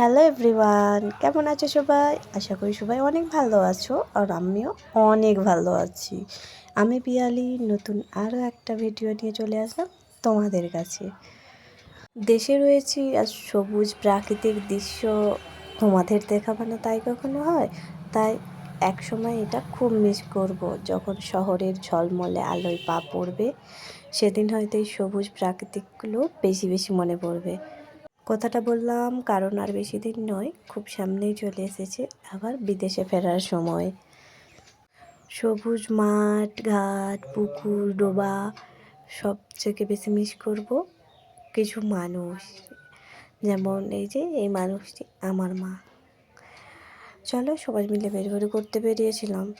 Hello everyone কেমন আছো সবাই? আশা করি সবাই অনেক ভালো আছো, আর আমিও অনেক ভালো আছি। আমি পিয়ালি, নতুন আরও একটা ভিডিও নিয়ে চলে আসলাম তোমাদের কাছে। দেশে রয়েছি আর সবুজ প্রাকৃতিক দৃশ্য তোমাদের দেখাবো না তাই কখনো হয়? তাই এক সময় এটা খুব মিস করব, যখন শহরের ঝলমলে আলোয় পা পড়বে, সেদিন হয়তো এই সবুজ প্রাকৃতিকগুলো বেশি বেশি মনে পড়বে। কথাটা বললাম, কারণ আর বেশি দিন নয়, খুব সামনেই চলে এসেছে আবার বিদেশে ফেরার সময়। সবুজ মাঠ, ঘাট, পুকুর, ডোবা সব থেকে বেশি মিস করব কিছু মানুষ। যেমন এই যে, এই মানুষটি আমার মা। চলো সবাই মিলে বের করে করতে বেরিয়েছিলাম।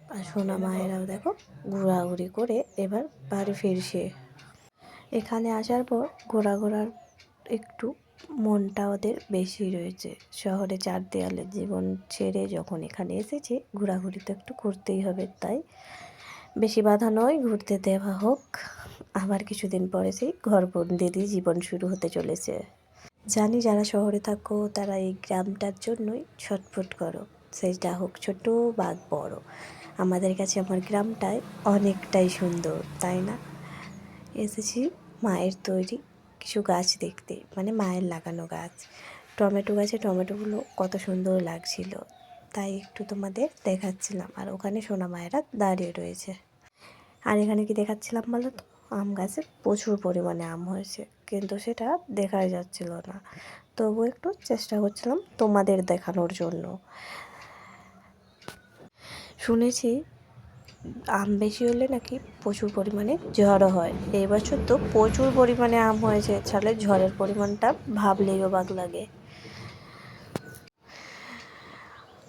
আর সোনা মায়েরাও দেখো, ঘোরাঘুরি করে এবার বাড়ি ফিরছে। এখানে আসার পর ঘোরা ঘোরার একটু মনটা ওদের বেশি রয়েছে। শহরে চার দেয়ালের জীবন ছেড়ে যখন এখানে এসেছে, ঘোরাঘুরি তো একটু করতেই হবে, তাই বেশি বাধা নয়, ঘুরতে দেওয়া হোক। আবার কিছুদিন পরে সেই ঘরবন্দিরই জীবন শুরু হতে চলেছে। জানি যারা শহরে থাকো, তারা এই গ্রামটার জন্যই ছটফট করো। সেটা হোক ছোট বা বড়। আমাদের কাছে আমার গ্রামটাই অনেকটাই সুন্দর, তাই না? এসেছি মায়ের তৈরি কিছু গাছ দেখতে মানে মায়ের লাগানো গাছ। টমেটো গাছে টমেটোগুলো কত সুন্দর লাগছিল। তাই একটু তোমাদের দেখাচ্ছিলাম। আর ওখানে সোনা মায়েরা দাঁড়িয়ে রয়েছে। আর এখানে কি দেখাচ্ছিলাম বলো তো? আম গাছে প্রচুর পরিমাণে আম হয়েছে। কিন্তু সেটা দেখাই যাচ্ছিল না। তবু একটু চেষ্টা করছিলাম তোমাদের দেখানোর জন্য। শুনেছি আম বেশি হলে নাকি প্রচুর পরিমাণে ঝড়ও হয়। এই বছর তো প্রচুর পরিমাণে আম হয়েছে তাহলে ঝড়ের পরিমাণটা ভাবলেই অবাক লাগে।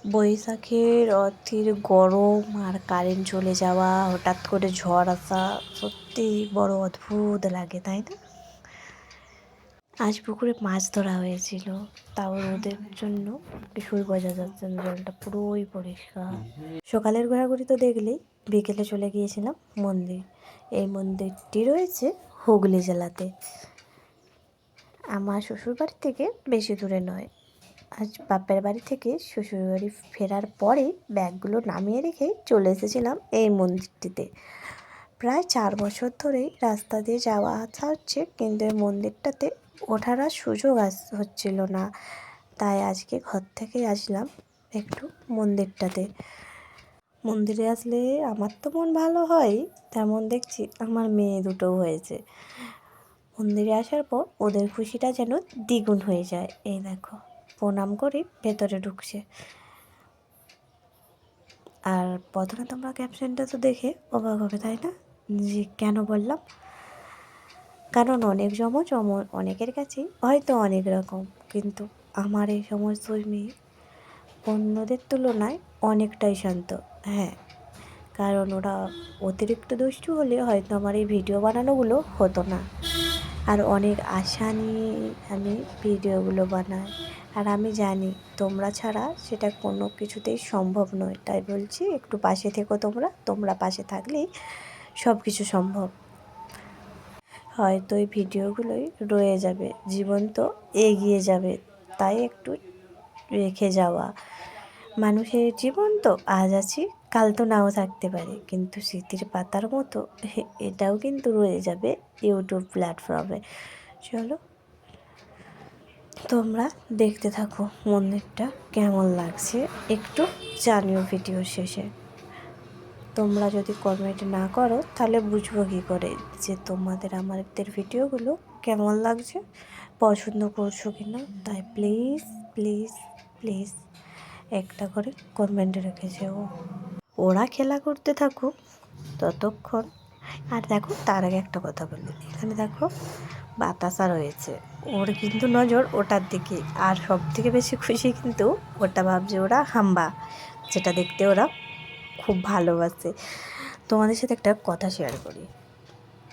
বৈশাখের অতির গরম আর কারেন্ট চলে যাওয়া, হঠাৎ করে ঝড় আসা, সত্যি বড় অদ্ভুত লাগে, তাই না? আজ পুকুরে মাছ ধরা হয়েছিল, তাও রোদের জন্য কিছুই বোঝা যাচ্ছে জলটা পুরোই পরিষ্কার। সকালের ঘোরাঘুরি তো দেখলেই বিকেলে চলে গিয়েছিলাম মন্দির। এই মন্দিরটি রয়েছে হুগলি জেলাতে। আমার শ্বশুরবাড়ি থেকে বেশি দূরে নয়। আজ বাপের বাড়ি থেকে শ্বশুরবাড়ি ফেরার পরে ব্যাগগুলো নামিয়ে রেখে চলে এসেছিলাম এই মন্দিরটিতে। প্রায় চার বছর ধরেই রাস্তা দিয়ে যাওয়া আসা হচ্ছে, কিন্তু এই মন্দিরটাতে ওঠার আর সুযোগ আস হচ্ছিল না। তাই আজকে ঘর থেকেই আসলাম একটু মন্দিরটাতে। মন্দিরে আসলে আমার তো মন ভালো হয়, তেমন দেখছি আমার মেয়ে দুটোও হয়েছে। মন্দিরে আসার পর ওদের খুশিটা যেন দ্বিগুণ হয়ে যায়। এই দেখো, প্রণাম করে ভেতরে ঢুকছে। আর প্রথমে তোমরা ক্যাপশনটা তো দেখে অবাক হবে, তাই না? যে কেন বললাম? কারণ অনেক জমজ অনেকের কাছেই হয়তো অনেক রকম, কিন্তু আমার এই সমস্ত মেয়ে অন্যদের তুলনায় অনেকটাই শান্ত। হ্যাঁ কারণ ওরা অতিরিক্ত দুষ্টু হলে হয়তো আমার এই ভিডিও বানানোগুলো হতো না। আর অনেক আশা নিয়ে আমি ভিডিওগুলো বানাই। আর আমি জানি তোমরা ছাড়া সেটা কোনো কিছুতেই সম্ভব নয়। তাই বলছি, একটু পাশে থেকো তোমরা তোমরা পাশে থাকলেই সব কিছু সম্ভব। হয়তো এই ভিডিওগুলোই রয়ে যাবে, জীবন তো এগিয়ে যাবে, তাই একটু রেখে যাওয়া। মানুষের জীবন তো আজ আছি, কাল তো নাও থাকতে পারে। কিন্তু স্মৃতির পাতার মতো এটাও কিন্তু রয়ে যাবে ইউটিউব প্ল্যাটফর্মে। চলো, তোমরা দেখতে থাকো মন্দিরটা কেমন লাগছে। একটু জানিও ভিডিও শেষে। তোমরা যদি কমেন্ট না করো, তাহলে বুঝব কী করে যে তোমাদের আমাদের ভিডিওগুলো কেমন লাগছে, পছন্দ করছ কি না তাই প্লিজ প্লিজ প্লিজ একটা করে কমেন্ট রেখে যেও ওরা খেলা করতে থাকুক ততক্ষণ। আর দেখো, তার আগে একটা কথা বলি। এখানে দেখো, বাতাসা রয়েছে। ওর কিন্তু নজর ওটার দিকে। আর সব থেকে বেশি খুশি কিন্তু ওটা ভাবছে ওরা হাম্বা, যেটা দেখতে ওরা খুব ভালোবাসে। তোমাদের সাথে একটা কথা শেয়ার করি।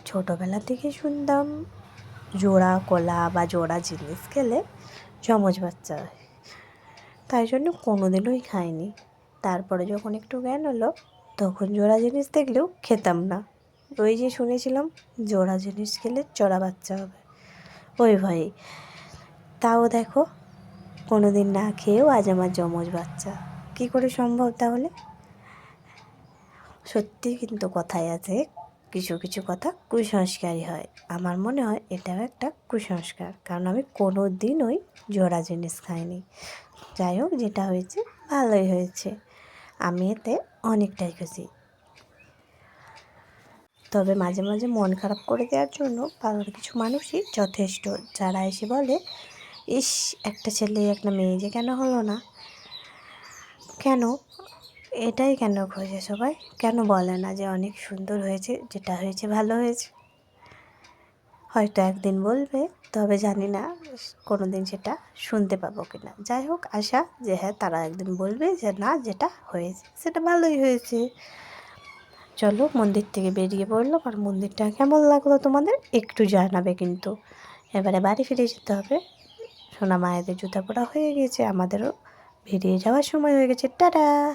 ছোটোবেলা থেকে শুনতাম, জোড়া কলা বা জোড়া জিনিস খেলে যমজ বাচ্চা হয়। তাই জন্য কোনো দিনই খাইনি। তারপরে যখন একটু জ্ঞান হলো, তখন জোড়া জিনিস দেখলেও খেতাম না। ওই যে শুনেছিলাম, জোড়া জিনিস খেলে চড়া বাচ্চা হবে। ওই ভয়ে তাও দেখো কোনো দিন না খেয়েও আজ আমার যমজ বাচ্চা। কী করে সম্ভব তাহলে? সত্যি কিন্তু কথায় আছে কিছু কিছু কথা কুসংস্কারই হয়। আমার মনে হয় এটাও একটা কুসংস্কার। কারণ আমি কোনো দিনই জোড়া জিনিস খাইনি। যাই হোক, যেটা হয়েছে, ভালোই হয়েছে। আমি এতে অনেকটাই খুশি। তবে মাঝে মাঝে মন খারাপ করে দেওয়ার জন্য পাড়ার কিছু মানুষই যথেষ্ট। যারা এসে বলে, ইস, একটা ছেলে, একটা মেয়ে যে কেন হলো না? কেন? এটাই কেন খোঁজে সবাই? কেন বলে না যে অনেক সুন্দর হয়েছে, যেটা হয়েছে ভালো হয়েছে? হয়তো একদিন বলবে, তবে জানি না কোনো দিন সেটা শুনতে পাবো কি না যাই হোক, আশা যে হ্যাঁ তারা একদিন বলবে যে না, যেটা হয়েছে, সেটা ভালোই হয়েছে। চলো, মন্দির থেকে বেরিয়ে পড়লাম, আর মন্দিরটা কেমন লাগল তোমাদের একটু জানাবে কিন্তু। এবারে বাড়ি ফিরে যেতে হবে। সোনা মায়েদের জুতা পরা হয়ে গেছে, আমাদেরও বেরিয়ে যাওয়ার সময় হয়ে গেছে। টাটা!